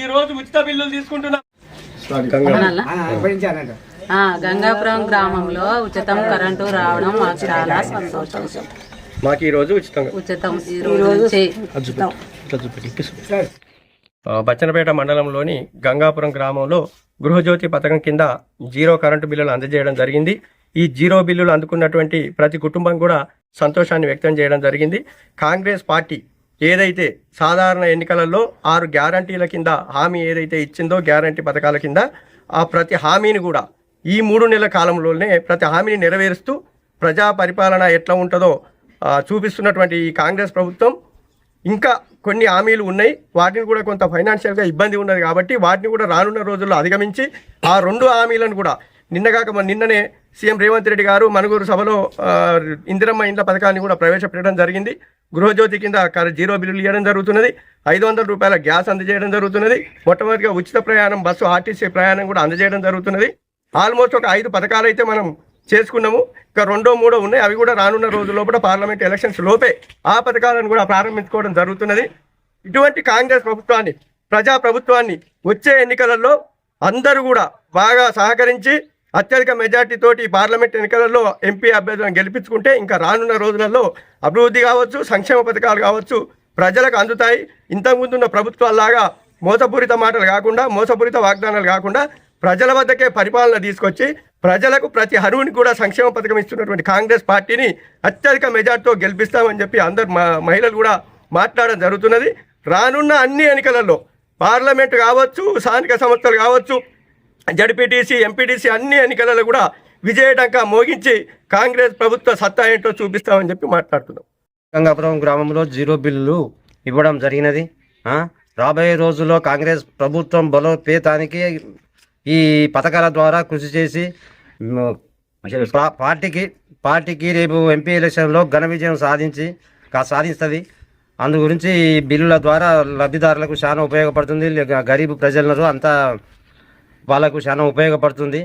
ఈ రోజు ఉచిత బిల్లులు తీసుకుంటున్నాం. గంగాపురం గ్రామంలో ఉచితం కరెంటు రావడం మాకు చాలా సంతోషం. మాకు ఈ రోజు ఉచితంగా ఉచితం ఈ రోజు బచ్చనపేట మండలంలోని గంగాపురం గ్రామంలో గృహజ్యోతి పథకం కింద జీరో కరెంటు బిల్లులు అందజేయడం జరిగింది. ఈ జీరో బిల్లులు అందుకున్నటువంటి ప్రతి కుటుంబం కూడా సంతోషాన్ని వ్యక్తం చేయడం జరిగింది. కాంగ్రెస్ పార్టీ ఏదైతే సాధారణ ఎన్నికలలో ఆరు గ్యారంటీల కింద హామీ ఏదైతే ఇచ్చిందో గ్యారంటీ పథకాల కింద ఆ ప్రతి హామీని కూడా ఈ మూడు నెలల కాలంలోనే ప్రతి హామీని నెరవేరుస్తూ ప్రజా పరిపాలన ఎట్లా ఉంటుందో చూపిస్తున్నటువంటి ఈ కాంగ్రెస్ ప్రభుత్వం. ఇంకా కొన్ని హామీలు ఉన్నాయి. వాటిని కూడా కొంత ఫైనాన్షియల్గా ఇబ్బంది ఉన్నది కాబట్టి వాటిని కూడా రానున్న రోజుల్లో అధిగమించి ఆ రెండు హామీలను కూడా నిన్నగాక నిన్ననే సీఎం రేవంత్ రెడ్డి గారు మనుగురు సభలో ఇందిరమ్మ ఇండ్ల పథకాన్ని కూడా ప్రవేశపెట్టడం జరిగింది. గృహజ్యోతి కింద జీరో బిల్లులు ఇవ్వడం జరుగుతున్నది. ఐదు వందల రూపాయల గ్యాస్ అందజేయడం జరుగుతున్నది. మొట్టమొదటిగా ఉచిత ప్రయాణం బస్సు ఆర్టీసీ ప్రయాణం కూడా అందజేయడం జరుగుతున్నది. ఆల్మోస్ట్ ఒక ఐదు పథకాలు అయితే మనం చేసుకున్నాము. ఇంకా రెండో మూడో ఉన్నాయి. అవి కూడా రానున్న రోజు లోపల పార్లమెంట్ ఎలక్షన్స్ లోపే ఆ పథకాలను కూడా ప్రారంభించుకోవడం జరుగుతున్నది. ఇటువంటి కాంగ్రెస్ ప్రభుత్వాన్ని ప్రజా ప్రభుత్వాన్ని వచ్చే ఎన్నికలలో అందరూ కూడా బాగా సహకరించి అత్యధిక మెజార్టీ తోటి పార్లమెంట్ ఎన్నికలలో ఎంపీ అభ్యర్థులను గెలిపించుకుంటే ఇంకా రానున్న రోజులలో అభివృద్ధి కావచ్చు సంక్షేమ పథకాలు కావచ్చు ప్రజలకు అందుతాయి. ఇంతకుముందు ఉన్న ప్రభుత్వాల్లాగా మోసపూరిత మాటలు కాకుండా మోసపూరిత వాగ్దానాలు కాకుండా ప్రజల వద్దకే పరిపాలన తీసుకొచ్చి ప్రజలకు ప్రతి అరువుని కూడా సంక్షేమ పథకం ఇస్తున్నటువంటి కాంగ్రెస్ పార్టీని అత్యధిక మెజార్టీతో గెలిపిస్తామని చెప్పి అందరు మహిళలు కూడా మాట్లాడడం జరుగుతున్నది. రానున్న అన్ని ఎన్నికలలో పార్లమెంట్ కావచ్చు స్థానిక సంస్థలు కావచ్చు జడ్పీటీసీ ఎంపీటీసీ అన్ని ఎన్నికలలో కూడా విజయటంక మోగించి కాంగ్రెస్ ప్రభుత్వ సత్తా ఏంటో చూపిస్తామని చెప్పి మాట్లాడుతున్నాం. గంగాపురం గ్రామంలో జీరో బిల్లులు ఇవ్వడం జరిగినది. రాబోయే రోజుల్లో కాంగ్రెస్ ప్రభుత్వం బలోపేతానికి ఈ పథకాల ద్వారా కృషి చేసి పార్టీకి పార్టీకి రేపు ఎంపీ ఎలక్షన్లో ఘన విజయం సాధించి సాధిస్తుంది. అందు గురించి ఈ బిల్లుల ద్వారా లబ్ధిదారులకు చాలా ఉపయోగపడుతుంది. గరీబ్ ప్రజలను అంతా వాళ్ళకు చాలా ఉపయోగపడుతుంది.